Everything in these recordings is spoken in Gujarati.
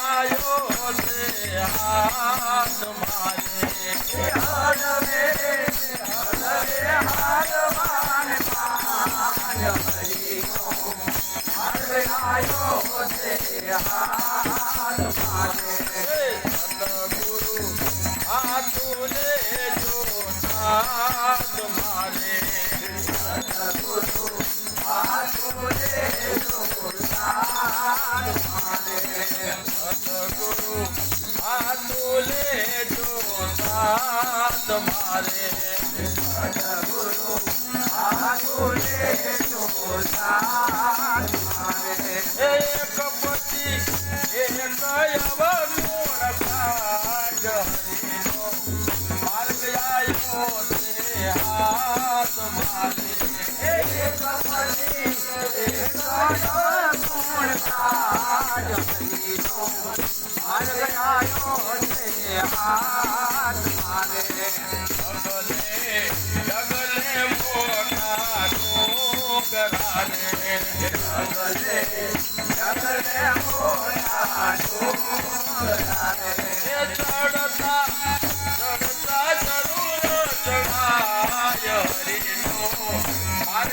આયો છે હાથ મારે હાથ મે મારે.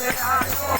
Yeah.